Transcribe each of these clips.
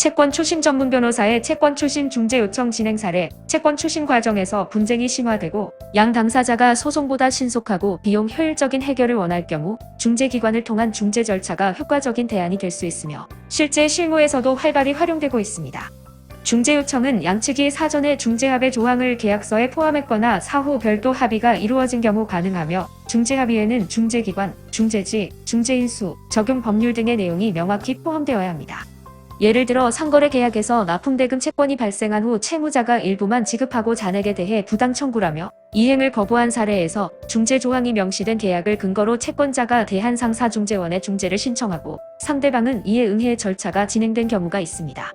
채권 추심 전문 변호사의 채권 추심 중재 요청 진행 사례, 채권 추심 과정에서 분쟁이 심화되고 양 당사자가 소송보다 신속하고 비용 효율적인 해결을 원할 경우 중재기관을 통한 중재 절차가 효과적인 대안이 될 수 있으며 실제 실무에서도 활발히 활용되고 있습니다. 중재 요청은 양측이 사전에 중재합의 조항을 계약서에 포함했거나 사후 별도 합의가 이루어진 경우 가능하며 중재 합의에는 중재기관, 중재지, 중재인 수, 적용 법률 등의 내용이 명확히 포함되어야 합니다. 예를 들어 상거래 계약에서 납품대금 채권이 발생한 후 채무자가 일부만 지급하고 잔액에 대해 부당 청구라며 이행을 거부한 사례에서 중재 조항이 명시된 계약을 근거로 채권자가 대한상사중재원에 중재를 신청하고 상대방은 이에 응해 절차가 진행된 경우가 있습니다.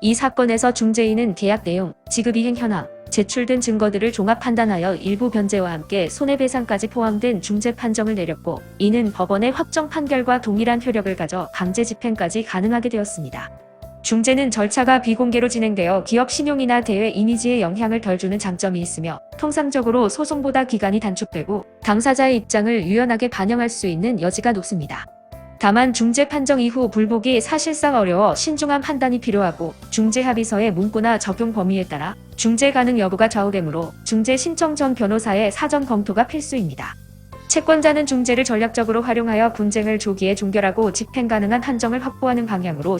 이 사건에서 중재인은 계약 내용, 지급 이행 현황, 제출 등 증거들을 종합 판단하여 일부 변제와 함께 손해배상까지 포함된 중재 판정을 내렸고 이는 법원의 확정 판결과 동일한 효력을 가져 강제 집행까지 가능하게 되었습니다. 중재는 절차가 비공개로 진행되어 기업 신용이나 대외 이미지에 영향을 덜 주는 장점이 있으며 통상적으로 소송보다 기간이 단축되고 당사자의 입장을 유연하게 반영할 수 있는 여지가 높습니다. 다만 중재 판정 이후 불복이 사실상 어려워 신중한 판단이 필요하고 중재 합의서의 문구나 적용 범위에 따라 중재 가능 여부가 좌우되므로 중재 신청 전 변호사의 사전 검토가 필수입니다. 채권자는 중재를 전략적으로 활용하여 분쟁을 조기에 종결하고 집행 가능한 한정을 확보하는 방향으로